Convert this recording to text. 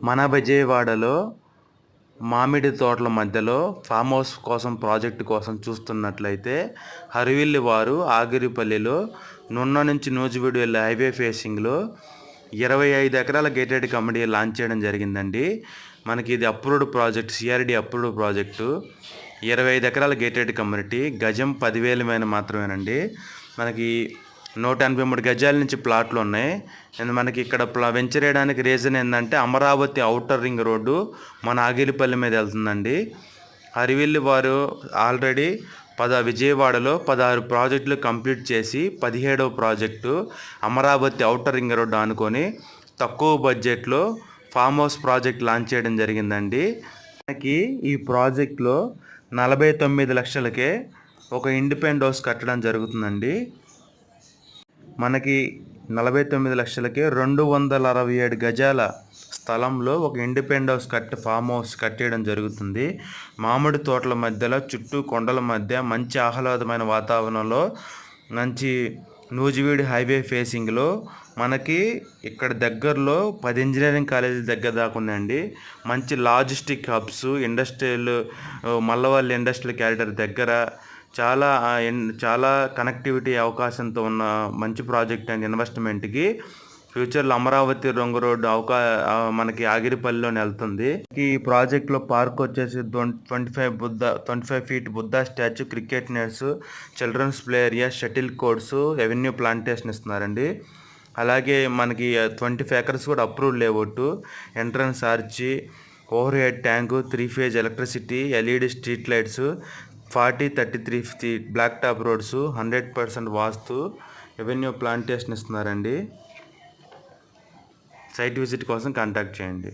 మన విజయవాడలో మామిడి తోటల మధ్యలో ఫామ్ హౌస్ కోసం ప్రాజెక్టు కోసం చూస్తున్నట్లయితే హరివిల్లి వారు ఆగిరిపల్లిలో నున్న నుంచి నూజివీడు వెళ్ళే హైవే ఫేసింగ్లో ఇరవై ఐదు ఎకరాల గేటెడ్ కమిటీ లాంచ్ చేయడం జరిగిందండి. మనకి ఇది approved project CRD approved project. ఇరవై ఐదు ఎకరాల గేటెడ్ కమ్యూనిటీ గజం పదివేల మీద మాత్రమేనండి. మనకి నూట ఎనభై మూడు గజాల నుంచి ప్లాట్లు ఉన్నాయి. అండ్ మనకి ఇక్కడ ప్లా వెంచర్ వేయడానికి రీజన్ ఏంటంటే అమరావతి అవుటర్ రింగ్ రోడ్డు మన ఆగిలిపల్లి మీద వెళ్తుందండి. అరివిల్లి వారు ఆల్రెడీ పద విజయవాడలో పదహారు ప్రాజెక్టులు కంప్లీట్ చేసి పదిహేడవ project Amaravati outer ring road అనుకొని తక్కువ బడ్జెట్లో ఫామ్ హౌస్ ప్రాజెక్ట్ లాంచ్ చేయడం జరిగిందండి. మనకి ఈ ప్రాజెక్ట్లో నలభై తొమ్మిది లక్షలకే ఒక ఇండిపెండెంట్ హౌస్ కట్టడం జరుగుతుందండి. మనకి నలభై తొమ్మిది లక్షలకే రెండు వందల అరవై ఏడు గజాల స్థలంలో ఒక ఇండిపెండ్ హౌస్ కట్టి ఫామ్ హౌస్ కట్టేయడం జరుగుతుంది. మామిడి తోటల మధ్యలో చుట్టూ కొండల మధ్య మంచి ఆహ్లాదమైన వాతావరణంలో మంచి నూజివీడు హైవే ఫేసింగ్లో మనకి ఇక్కడ దగ్గరలో పది ఇంజనీరింగ్ కాలేజీ దగ్గర దాకా ఉందండి. మంచి logistic hubs industrial Mallavalli industrial corridor దగ్గర చాలా ఎన్- చాలా కనెక్టివిటీ అవకాశంతో ఉన్న మంచి ప్రాజెక్ట్ అండ్ ఇన్వెస్ట్మెంట్కి ఫ్యూచర్లో అమరావతి రొంగు రోడ్డు అవకా మనకి ఆగిరిపల్లిలోని వెళ్తుంది. ఈ ప్రాజెక్ట్లో పార్క్ వచ్చేసి twenty five Buddha twenty five feet Buddha statue cricket nets children's play area shuttle courts revenue plantation ఇస్తున్నారండి. అలాగే మనకి ట్వంటీ ఫైవ్ ఎకర్స్ కూడా approve layout entrance arch overhead tank three phase electricity LED street lights forty thirty three fifty black top roads hundred percent vastu avenue plantation ఇస్తున్నారండి. Site visit కోసం contact చేయండి.